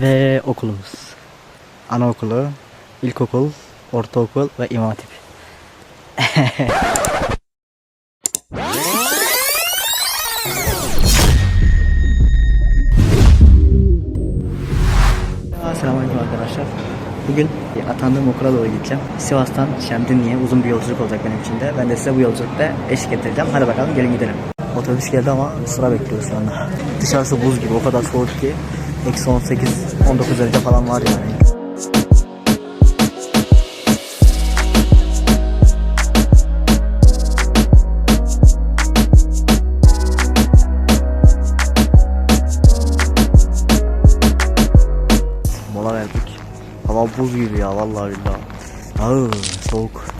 Ve okulumuz. Anaokulu, ilkokul, ortaokul ve imam hatip. Selamünaleyküm arkadaşlar. Bugün atandığım okula doğru gideceğim. Sivas'tan Şemdinli'ye uzun bir yolculuk olacak benim için de. Ben de size bu yolculukta eşlik edeceğim. Hadi bakalım gelin gidelim. Otobüs geldi ama sıra bekliyoruz şu anda. Dışarısı buz gibi o kadar soğuk ki. Eksi 18, 19 derece falan var yani. Mola verdik. Hava buz gibi ya vallahi billahi. Ağır, soğuk.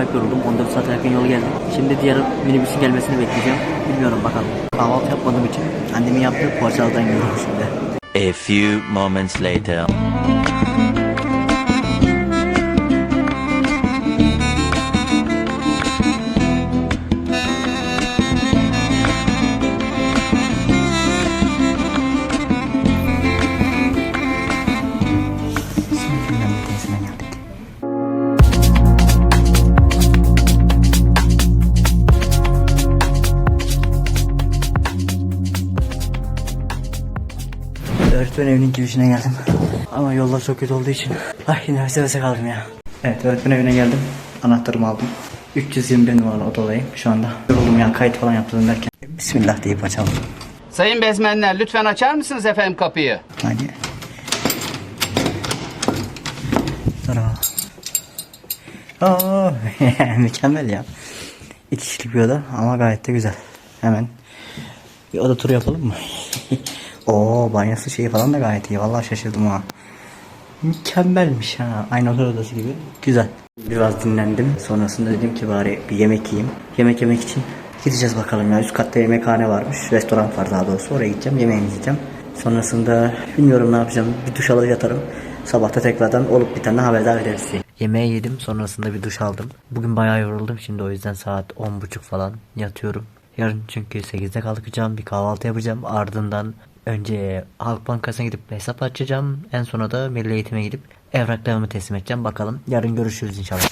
Acayip yoruldum. 14 saat yakın yol geldim. Şimdi diğer minibüsün gelmesini bekleyeceğim. Bilmiyorum bakalım. Kahvaltı yapmadığım için annemin yaptığı poğaçalardan yiyorum şimdi. A few moments later. Öğretmen evinin girişine geldim. Ama yollar çok kötü olduğu için ay nefes nefese kaldım ya. Evet öğretmen evine geldim. Anahtarımı aldım. 321 numaralı odadayım şu anda. Yoruldum ya kayıt falan yaptım derken. Bismillah deyip açalım. Sayın bezmenler lütfen açar mısınız efendim kapıyı? Hadi. Tara. Oo, mükemmel ya. İki kişilik bir oda ama gayet de güzel. Hemen bir oda turu yapalım mı? Oo banyosu şeyi falan da gayet iyi. Vallahi şaşırdım ha. Mükemmelmiş ha. Aynı otel odası gibi. Güzel. Biraz dinlendim. Sonrasında dedim ki bari bir yemek yiyeyim. Yemek yemek için gideceğiz bakalım ya. Üst katta yemekhane varmış. Restoran var daha doğrusu. Oraya gideceğim. Yemeğimi yiyeceğim. Sonrasında bilmiyorum ne yapacağım. Bir duş alır yatarım. Sabahta tekrardan olup bir tane haberdar ederiz. Yemeği yedim. Sonrasında bir duş aldım. Bugün bayağı yoruldum. Şimdi o yüzden saat 10.30 falan yatıyorum. Yarın çünkü 8'de kalkacağım. Bir kahvaltı yapacağım. Ardından önce Halk Bankası'na gidip hesap açacağım. En sona da Milli Eğitim'e gidip evraklarımı teslim edeceğim. Bakalım. Yarın görüşürüz inşallah.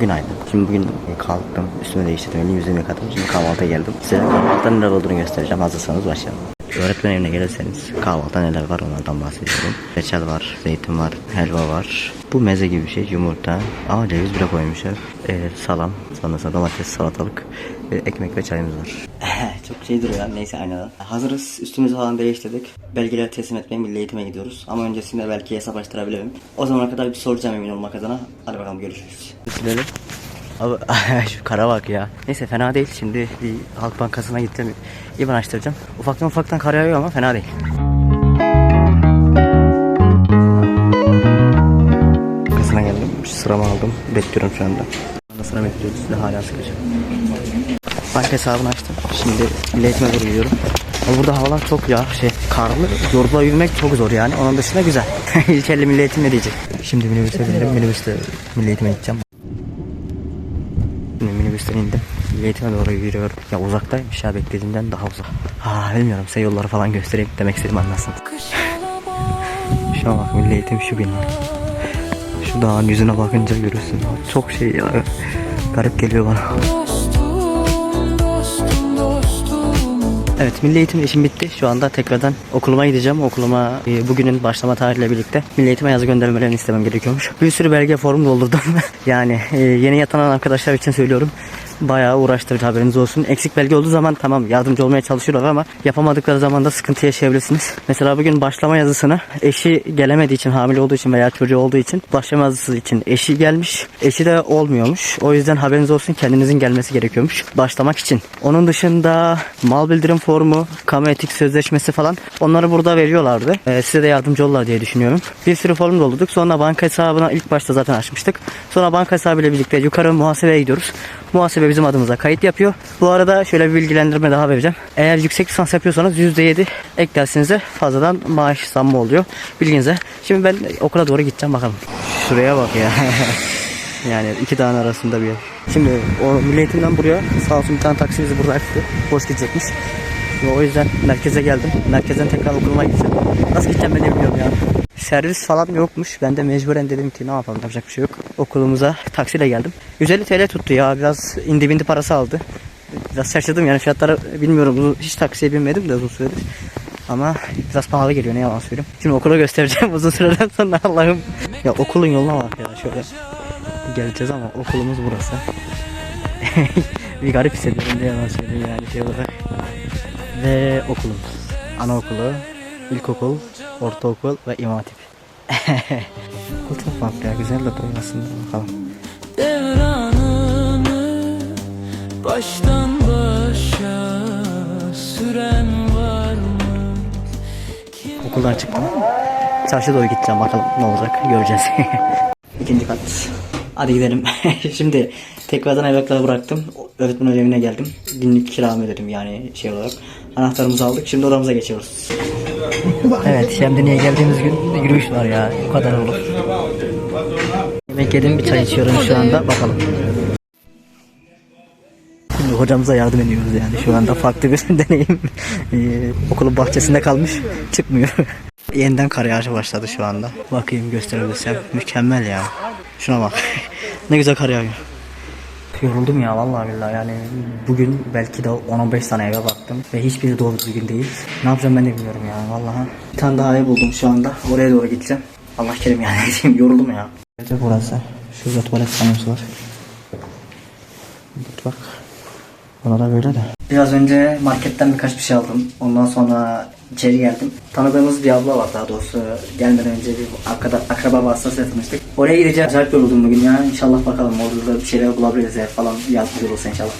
Günaydın. Şimdi bugün kalktım. Üstümü değiştirdim. Yüzümü yıkadım. Şimdi kahvaltıya geldim. Size kahvaltıda neler olduğunu göstereceğim. Hazırsanız başlayalım. Öğretmen evine gelirseniz kahvaltıda neler var onlardan bahsediyorum. Reçel var, zeytin var, helva var. Bu meze gibi bir şey. Yumurta. Aa ceviz bile koymuşlar. Ee, salam. Sonrasında domates, salatalık, e, ekmek ve çayımız var. Çok şey duruyor ya. Neyse aynen. Hazırız. Üstümüzü falan değiştirdik. Belgeleri teslim etmeye milli eğitime gidiyoruz. Ama öncesinde belki hesap açtırabilirim. O zamana kadar bir soracağım emin olmak adına. Hadi bakalım görüşürüz. Silelim. Abi şu kara bak ya. Neyse fena değil. Şimdi bir Halk Bankası'na gideceğim. İban açtıracağım. Ufaktan ufaktan kar yağıyor ama fena değil. Bankasına geldim. Sıramı aldım. Bekliyorum şu anda. Bankasına bekliyoruz. Size hala sıkacağım. Banka hesabını açtım. Şimdi milli eğitime doğru gidiyorum. Ama burada havalar çok ya şey karlı. Yolda yürümek çok zor yani. Onun dışında güzel. İlk elle milli eğitim ne diyecek? Şimdi minibüse bindim. Minibüste milli eğitime gideceğim. Minibüsten indim. Eğitime doğru yürüyorum. Ya uzaktaymış ya beklediğimden daha uzak. Ha bilmiyorum size yolları falan göstereyim demek istedim anlasın. Şuna bak milli şu bina. Şu dağın yüzüne bakınca görürsün. Çok şey ya. Garip geliyor bana. Evet milli eğitim işim bitti. Şu anda tekrardan okuluma gideceğim. Okuluma e, bugünün başlama tarihiyle birlikte milli eğitime yazı göndermelerini istemem gerekiyormuş. Bir sürü belge form doldurdum. yani e, yeni yatanan arkadaşlar için söylüyorum. Bayağı uğraştırıcı haberiniz olsun. Eksik belge olduğu zaman tamam yardımcı olmaya çalışıyorlar ama yapamadıkları zaman da sıkıntı yaşayabilirsiniz. Mesela bugün başlama yazısını eşi gelemediği için hamile olduğu için veya çocuğu olduğu için başlama yazısı için eşi gelmiş. Eşi de olmuyormuş. O yüzden haberiniz olsun kendinizin gelmesi gerekiyormuş başlamak için. Onun dışında mal bildirim formu, kamu etik sözleşmesi falan onları burada veriyorlardı. Ee, size de yardımcı olurlar diye düşünüyorum. Bir sürü form doldurduk. Sonra banka hesabına ilk başta zaten açmıştık. Sonra banka hesabıyla birlikte yukarı muhasebeye gidiyoruz. Muhasebe bizim adımıza kayıt yapıyor. Bu arada şöyle bir bilgilendirme daha vereceğim. Eğer yüksek lisans yapıyorsanız %7 ek dersinize fazladan maaş zammı oluyor. Bilginize. Şimdi ben okula doğru gideceğim bakalım. Şuraya bak ya. yani iki dağın arasında bir yer. Şimdi o Milli Eğitim'den buraya sağ olsun bir tane taksi bizi burada açtı. Boş gidecekmiş. Ve o yüzden merkeze geldim. Merkezden tekrar okuluma gideceğim. Nasıl gideceğim ben de bilmiyorum ya. Servis falan yokmuş. Ben de mecburen dedim ki ne yapalım yapacak bir şey yok. Okulumuza taksiyle geldim. 150 TL tuttu ya. Biraz indi bindi parası aldı. Biraz şaşırdım yani fiyatları bilmiyorum. Hiç taksiye binmedim de uzun süredir. Ama biraz pahalı geliyor ne yalan söyleyeyim. Şimdi okula göstereceğim uzun süreden sonra Allah'ım. Ya okulun yoluna bak ya şöyle. Geleceğiz ama okulumuz burası. bir garip hissediyorum ne yalan söyleyeyim yani şey olarak. Ve okulumuz. Anaokulu, ilkokul, ortaokul ve imam hatip. Okul çok farklı ya güzel de aslında bakalım. devranını baştan başa süren var mı? Okuldan çıktım. Çarşıya doğru gideceğim bakalım ne olacak göreceğiz. İkinci kat. Hadi gidelim. Şimdi tekrardan evrakları bıraktım. Öğretmen ödevine geldim. Günlük kiramı ödedim yani şey olarak. Anahtarımızı aldık. Şimdi odamıza geçiyoruz. Evet Şemdinli'ye geldiğimiz gün yürüyüş var ya. Bu kadar olur. Yemek yedim bir çay içiyorum şu anda. Bakalım. Şimdi hocamıza yardım ediyoruz yani şu anda farklı bir deneyim. Ee, okulun bahçesinde kalmış çıkmıyor. Yeniden kar yağışı başladı şu anda. Bakayım gösterebilirsem. Mükemmel ya. Şuna bak. ne güzel kar yağıyor. Yoruldum ya vallahi billahi yani bugün belki de 10-15 tane eve baktım ve hiçbiri doğru düzgün değil. Ne yapacağım ben de bilmiyorum ya vallahi. Bir tane daha ev buldum şu anda. Oraya doğru gideceğim. Allah kerim yani yoruldum ya. Evde burası. Şurada tuvalet banyosu var. Bak. Buna da böyle de. Biraz önce marketten birkaç bir şey aldım. Ondan sonra içeri geldim. Tanıdığımız bir abla var daha doğrusu. Gelmeden önce bir arkada, akraba vasıtasıyla tanıştık. Oraya gideceğim. Acayip yoruldum bugün ya. İnşallah bakalım orada da bir şeyler bulabiliriz ya falan. Yardımcı olursa inşallah.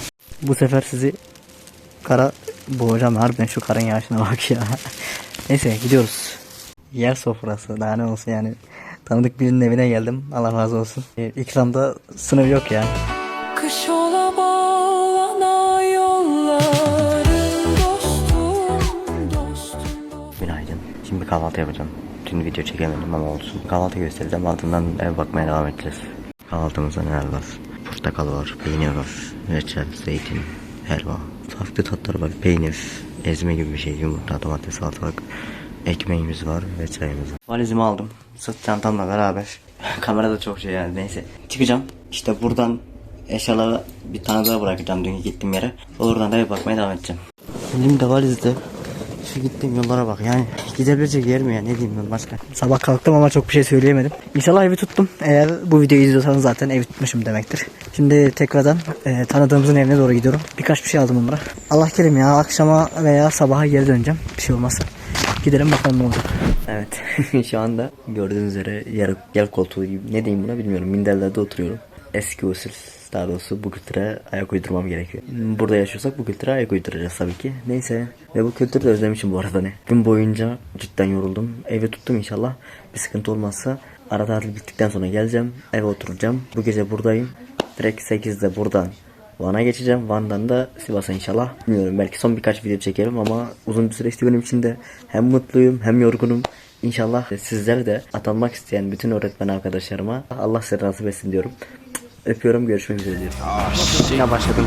Bu sefer sizi kara boğacağım. Harbiden şu karın yağışına bak ya. Neyse gidiyoruz. Yer sofrası daha ne olsun yani. Tanıdık birinin evine geldim. Allah razı olsun. Ee, İkramda sınır yok ya. Kış ola bağlana Şimdi kahvaltı yapacağım. Dün video çekemedim ama olsun. Kahvaltı göstereceğim ardından ev bakmaya devam edeceğiz. Kahvaltımızda neler var? Portakal var, peynir var, reçel, zeytin, helva. Farklı tatlar var. Peynir, ezme gibi bir şey, yumurta, domates, salatalık. Ekmeğimiz var ve çayımız var. Valizimi aldım. Sırt çantamla beraber. Kamerada çok şey yani neyse. Çıkacağım. İşte buradan eşyaları bir tane daha bırakacağım dün gittiğim yere. Oradan da ev bakmaya devam edeceğim. Elimde valizde şu gittiğim yollara bak yani gidebilecek yer mi ya ne diyeyim ben başka. Sabah kalktım ama çok bir şey söyleyemedim. İnşallah evi tuttum. Eğer bu videoyu izliyorsanız zaten evi tutmuşum demektir. Şimdi tekrardan e, tanıdığımızın evine doğru gidiyorum. Birkaç bir şey aldım onlara. Allah kerim ya akşama veya sabaha geri döneceğim. Bir şey olmazsa. Gidelim bakalım ne olacak. Evet şu anda gördüğünüz üzere yer, yer koltuğu gibi ne diyeyim buna bilmiyorum. Minderlerde oturuyorum. Eski usul daha doğrusu bu kültüre ayak uydurmam gerekiyor. Burada yaşıyorsak bu kültüre ayak uyduracağız tabii ki. Neyse ve bu kültürü de özlemişim bu arada ne. Gün boyunca cidden yoruldum. Evi tuttum inşallah. Bir sıkıntı olmazsa ara tatil bittikten sonra geleceğim. Eve oturacağım. Bu gece buradayım. Direkt 8'de buradan Van'a geçeceğim. Van'dan da Sivas'a inşallah. Bilmiyorum belki son birkaç video çekerim ama uzun bir süreçti benim için de. Hem mutluyum hem yorgunum. İnşallah sizler de atanmak isteyen bütün öğretmen arkadaşlarıma Allah size nasip etsin diyorum. Öpüyorum görüşmek üzere diyorum. Ya başladım.